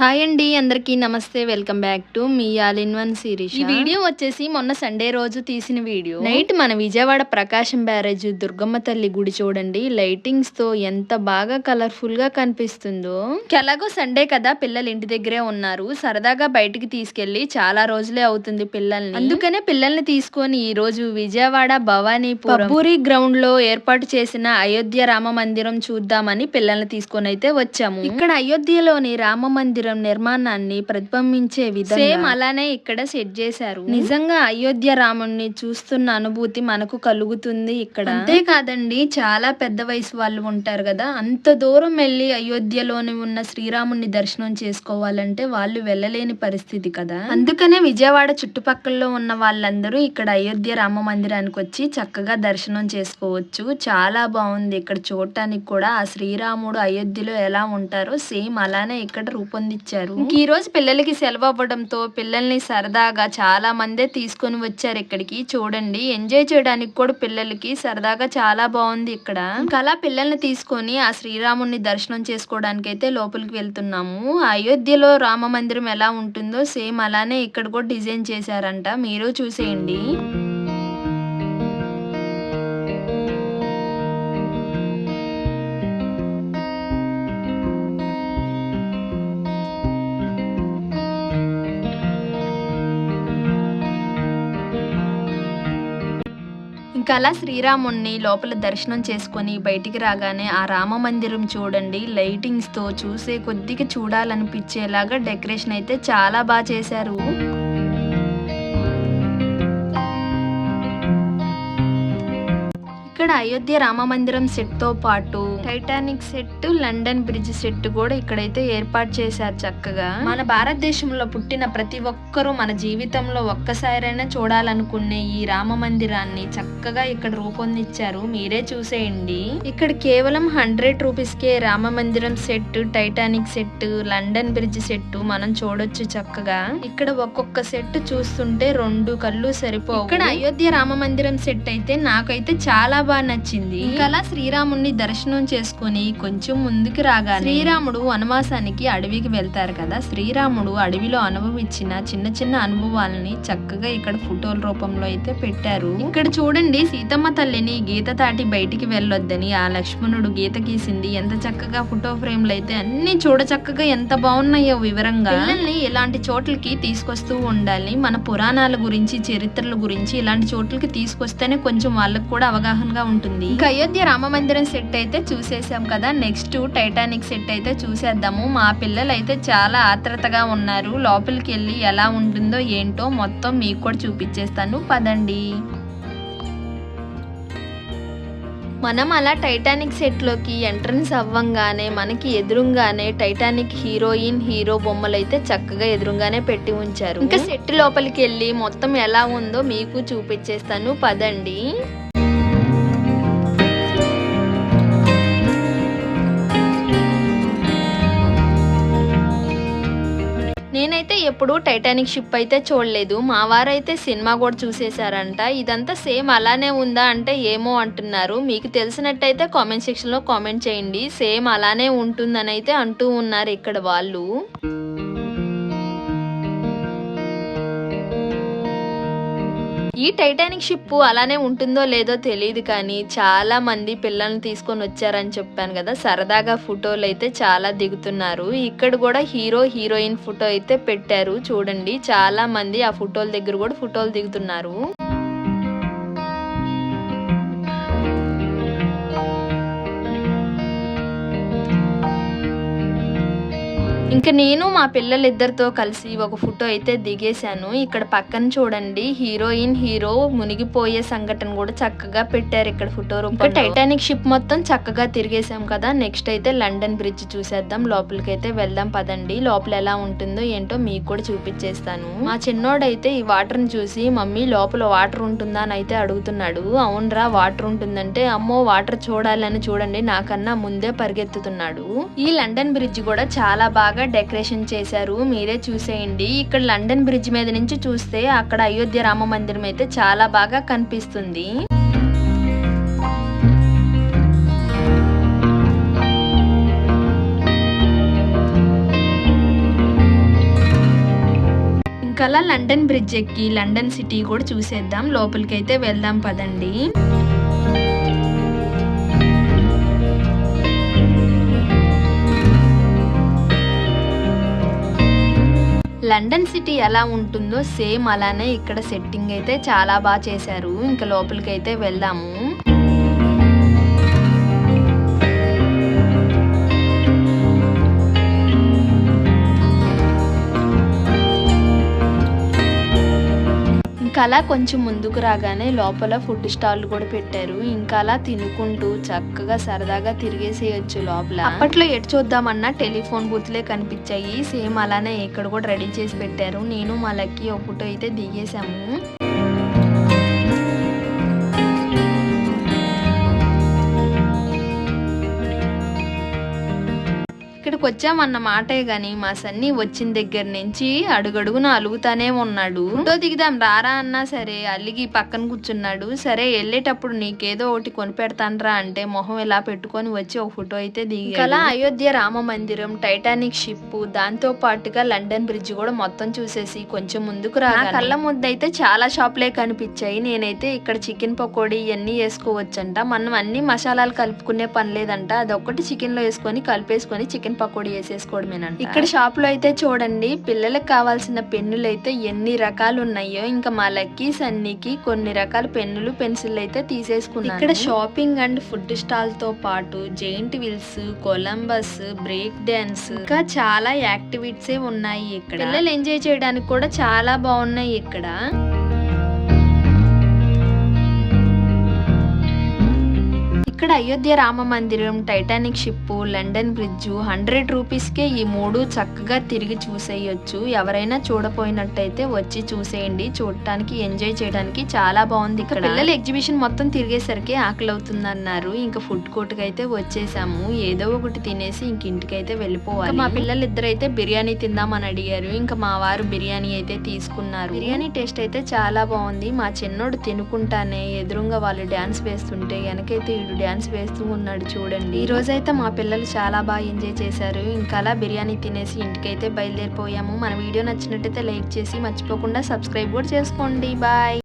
Hi అండి అందరికీ నమస్తే. వెల్కమ్ బ్యాక్ టు మీ ఆల్ ఇన్ వన్ సిరీస్. ఈ వీడియో వచ్చేసి మొన్న సండే రోజు తీసిన వీడియో. నైట్ మన విజయవాడ ప్రకాశం బ్యారేజ్ దుర్గమ్మ తల్లి గుడి చూడండి. లైటింగ్స్తో ఎంత బాగా కలర్ఫుల్గా కనిపిస్తుందో. ఎలాగో సండే కదా పిల్లలు ఇంటి దగ్గరే ఉన్నారు. సరదాగా బయటికి తీసుకెళ్ళి చాలా రోజులే అవుతుంది పిల్లల్ని. అందుకనే పిల్లల్ని తీసుకొని ఈ రోజు విజయవాడ భవానీపురం పూరి గ్రౌండ్లో ఏర్పాటు చేసిన అయోధ్య రామ మందిరం చూద్దామని పిల్లల్ని తీసుకొని అయితే వచ్చాము. ఇక్కడ అయోధ్యలోని రామ మందిరం నిర్మాణాన్ని ప్రతిబింబించే విధంగా సేమ్ అలానే ఇక్కడ సెట్ చేశారు. నిజంగా అయోధ్య రాముణ్ణి చూస్తున్న అనుభూతి మనకు కలుగుతుంది ఇక్కడ. అంతేకాదండి చాలా పెద్ద వయసు వాళ్ళు ఉంటారు కదా అంత దూరం వెళ్ళి అయోధ్యలోని ఉన్న శ్రీరాముని దర్శనం చేసుకోవాలంటే వాళ్ళు వెళ్ళలేని పరిస్థితి కదా. అందుకనే విజయవాడ చుట్టుపక్కల ఉన్న వాళ్ళందరూ ఇక్కడ అయోధ్య రామ మందిరానికి వచ్చి చక్కగా దర్శనం చేసుకోవచ్చు. చాలా బాగుంది ఇక్కడ చూడటానికి కూడా. ఆ శ్రీరాముడు అయోధ్యలో ఎలా ఉంటారో సేమ్ అలానే ఇక్కడ రూపొందించారు ఇచ్చారు? ఈ రోజు పిల్లలకి సెలవు అవ్వడంతో పిల్లల్ని సరదాగా చాలా మందే తీసుకొని వచ్చారు ఇక్కడికి. చూడండి ఎంజాయ్ చేయడానికి కూడా పిల్లలకి సరదాగా చాలా బాగుంది ఇక్కడ. ఇంకా అలా పిల్లల్ని తీసుకొని ఆ శ్రీరాముని దర్శనం చేసుకోవడానికి అయితే లోపలికి వెళ్తున్నాము. అయోధ్యలో రామ మందిరం ఎలా ఉంటుందో సేమ్ అలానే ఇక్కడ కూడా డిజైన్ చేశారంట. మీరు చూసేయండి. ఇంకా అలా శ్రీరాముణ్ణి లోపల దర్శనం చేసుకొని బయటికి రాగానే ఆ రామ మందిరం చూడండి లైటింగ్స్తో చూసే కొద్దిగా చూడాలనిపించేలాగా డెకరేషన్ అయితే చాలా బాగా చేశారు. ఇక్కడ అయోధ్య రామ మందిరం సెట్తో పాటు Titanic set London Bridge set కూడా ఇక్కడైతే ఏర్పాటు చేశారు చక్కగా. మన భారతదేశంలో పుట్టిన ప్రతి ఒక్కరూ మన జీవితంలో ఒక్కసారైనా చూడాలనుకునే ఈ రామ మందిరాన్ని చక్కగా ఇక్కడ రూపొందించారు. మీరే చూసేయండి. ఇక్కడ కేవలం హండ్రెడ్ రూపీస్ కే రామ మందిరం set Titanic set London Bridge set మనం చూడొచ్చు చక్కగా. ఇక్కడ ఒక్కొక్క సెట్ చూస్తుంటే రెండు కళ్ళు సరిపోవు. ఇక్కడ అయోధ్య రామ మందిరం సెట్ అయితే నాకైతే చాలా బాగా నచ్చింది. ఇంకా అలా శ్రీరాముడిని దర్శనం చేసుకుని కొంచెం ముందుకు రాగా శ్రీరాముడు వనవాసానికి అడవికి వెళ్తారు కదా. శ్రీరాముడు అడవిలో అనుభవించిన చిన్న చిన్న అనుభవాలని చక్కగా ఇక్కడ ఫోటోల రూపంలో అయితే పెట్టారు. ఇక్కడ చూడండి సీతమ్మ తల్లిని గీత దాటి బయటికి వెళ్ళొద్దని ఆ లక్ష్మణుడు గీత గీసింది. ఎంత చక్కగా ఫోటో ఫ్రేమ్లు అయితే అన్ని చూడ చక్కగా ఎంత బాగున్నాయో వివరంగా. పిల్లల్ని ఇలాంటి చోట్లకి తీసుకొస్తూ ఉండాలి. మన పురాణాల గురించి చరిత్రల గురించి ఇలాంటి చోట్లకి తీసుకొస్తేనే కొంచెం వాళ్ళకి కూడా అవగాహనగా ఉంటుంది ఇంకా అయోధ్య రామ మందిరం సెట్ అయితే చూసేసాం కదా. నెక్స్ట్ టైటానిక్ సెట్ అయితే చూసేద్దాము. మా పిల్లలు అయితే చాలా ఆత్రతగా ఉన్నారు. లోపలికి వెళ్ళి ఎలా ఉంటుందో ఏంటో మొత్తం మీకు కూడా చూపించేస్తాను. పదండి. మనం అలా టైటానిక్ సెట్లోకి ఎంట్రన్స్ అవ్వంగానే మనకి ఎదురుగానే టైటానిక్ హీరోయిన్ హీరో బొమ్మలు అయితే చక్కగా ఎదురుగానే పెట్టి ఉంచారు. ఇంకా సెట్ లోపలికి వెళ్ళి మొత్తం ఎలా ఉందో మీకు చూపించేస్తాను. పదండి. ఎప్పుడు టైటానిక్ షిప్ అయితే చూడలేదు. మా వారైతే సినిమా కూడా చూసేశారంట. ఇదంతా సేమ్ అలానే ఉందా అంటే ఏమో అంటున్నారు. మీకు తెలిసినట్టయితే కామెంట్ సెక్షన్లో కామెంట్ చేయండి. సేమ్ అలానే ఉంటుందని అయితే అంటూ ఉన్నారు ఇక్కడ వాళ్ళు. ఈ టైటానిక్ షిప్ అలానే ఉంటుందో లేదో తెలియదు కానీ చాలా మంది పిల్లల్ని తీసుకొని వచ్చారని చెప్పాను కదా. సరదాగా ఫోటోలు అయితే చాలా దిగుతున్నారు. ఇక్కడ కూడా హీరో హీరోయిన్ ఫోటో అయితే పెట్టారు. చూడండి చాలా మంది ఆ ఫోటోల దగ్గర కూడా ఫోటోలు దిగుతున్నారు. ఇంకా నేను మా పిల్లలిద్దరితో కలిసి ఒక ఫోటో అయితే దిగేశాను. ఇక్కడ పక్కన చూడండి హీరోయిన్ హీరో మునిగిపోయే సంఘటన కూడా చక్కగా పెట్టారు ఇక్కడ ఫోటో రూమ్ టైటానిక్ షిప్ మొత్తం చక్కగా తిరిగేసాం కదా. నెక్స్ట్ అయితే లండన్ బ్రిడ్జ్ చూసేద్దాం. లోపలికి అయితే వెళ్దాం పదండి. లోపల ఎలా ఉంటుందో ఏంటో మీకు కూడా చూపించేస్తాను. మా చిన్నోడైతే ఈ వాటర్ని చూసి మమ్మీ లోపల వాటర్ ఉంటుందా? అని అయితే అడుగుతున్నాడు. అవునరా వాటర్ ఉంటుందంటే అమ్మో వాటర్ చూడాలని చూడండి. నాకన్నా ముందే పరిగెత్తుతున్నాడు. ఈ లండన్ బ్రిడ్జ్ కూడా చాలా బాగా డెకరేషన్ చేశారు మీరే చూసేయండి. ఇక్కడ లండన్ బ్రిడ్జ్ మీద నుంచి చూస్తే అక్కడ అయోధ్య రామ మందిరం అయితే చాలా బాగా కనిపిస్తుంది. ఇంకా అలా లండన్ బ్రిడ్జ్ ఎక్కి లండన్ సిటీ కూడా చూసేద్దాం. లోపలికి అయితే వెళ్దాం పదండి. లండన్ సిటీ ఎలా ఉంటుందో సేమ్ అలానే ఇక్కడ సెట్టింగ్ అయితే చాలా బాగా చేశారు. ఇంకా లోపలికి అయితే వెళ్దాము. ఇంకా అలా కొంచెం ముందుకు రాగానే లోపల ఫుడ్ స్టాల్ కూడా పెట్టారు. ఇంకా అలా తినుకుంటూ చక్కగా సరదాగా తిరిగేసేయచ్చు లోపల. అప్పట్లో ఎటు చూద్దామన్నా టెలిఫోన్ బూత్లే కనిపించాయి. సేమ్ అలానే ఇక్కడ కూడా రెడీ చేసి పెట్టారు. నేను మా లక్కీ ఒకటో అయితే దిగేసాము ఇక్కడికి వచ్చామన్న మాటే గాని మా సన్ని వచ్చిన దగ్గర నుంచి అడుగడుగున అలుగుతానే ఉన్నాడు. ఫోటో దిగుదాం రారా అన్నా సరే అలిగి పక్కన కూర్చున్నాడు. సరే వెళ్ళేటప్పుడు నీకేదో ఒకటి కొనిపెడతానరా అంటే మొహం ఇలా పెట్టుకొని వచ్చి ఒక ఫోటో అయితే దిగి అలా అయోధ్య రామ మందిరం టైటానిక్ షిప్ దాంతో పాటుగా లండన్ బ్రిడ్జ్ కూడా మొత్తం చూసేసి కొంచెం ముందుకు రా కళ్ళ ముద్ద అయితే చాలా షాప్లే కనిపించాయి. నేనైతే ఇక్కడ చికెన్ పకోడీ ఇవన్నీ వేసుకోవచ్చంట. మనం అన్ని మసాలాలు కలుపుకునే పని లేదంట. అదొక్కటి చికెన్లో వేసుకొని కలిపేసుకొని చికెన్ పకోడీ వేసేసుకోవడమేనంట ఇక్కడ షాప్లో అయితే చూడండి పిల్లలకు కావాల్సిన పెన్నులు అయితే ఎన్ని రకాలు ఉన్నాయో ఇంకా మా లక్కీ సన్నీకి కొన్ని రకాల పెన్నులు పెన్సిల్ అయితే తీసేసుకున్నాను. ఇక్కడ షాపింగ్ అండ్ ఫుడ్ స్టాల్తో పాటు giant wheels Columbus break dance ఇంకా చాలా యాక్టివిటీస్ ఉన్నాయి ఇక్కడ. పిల్లలు ఎంజాయ్ చేయడానికి కూడా చాలా బాగున్నాయి ఇక్కడ. ఇక్కడ అయోధ్య రామ మందిరం Titanic ship London Bridge hundred రూపీస్కే ఈ మూడు చక్కగా తిరిగి చూసేయొచ్చు. ఎవరైనా చూడపోయినట్టయితే వచ్చి చూసేయండి. చూడటానికి ఎంజాయ్ చేయడానికి చాలా బాగుంది ఇక్కడ. పిల్లలు ఎగ్జిబిషన్ మొత్తం తిరిగేసరికి ఆకలి అవుతుంది అన్నారు ఇంకా ఫుడ్ కోర్ట్కి అయితే వచ్చేసాము. ఏదో ఒకటి తినేసి ఇంక ఇంటికి అయితే వెళ్ళిపోవాలి మా పిల్లలు ఇద్దరైతే బిర్యానీ తిందామని అడిగారు. ఇంకా మా వారు బిర్యానీ అయితే తీసుకున్నారు. బిర్యానీ టేస్ట్ అయితే చాలా బాగుంది. మా చిన్నోడు తినుకుంటానే. ఎదురుగా వాళ్ళు డ్యాన్స్ వేస్తుంటే వెనకైతే ఈడు డ్యాన్స్ వేస్తూ ఉన్నాడు చూడండి. ఈ రోజైతే మా పిల్లలు చాలా బాగా ఎంజాయ్ చేశారు. ఇంకా అలా బిర్యానీ తినేసి ఇంటికైతే బయలుదేరిపోయాము. మన వీడియో నచ్చినట్టయితే లైక్ చేసి మర్చిపోకుండా సబ్స్క్రైబ్ కూడా చేసుకోండి. బాయ్.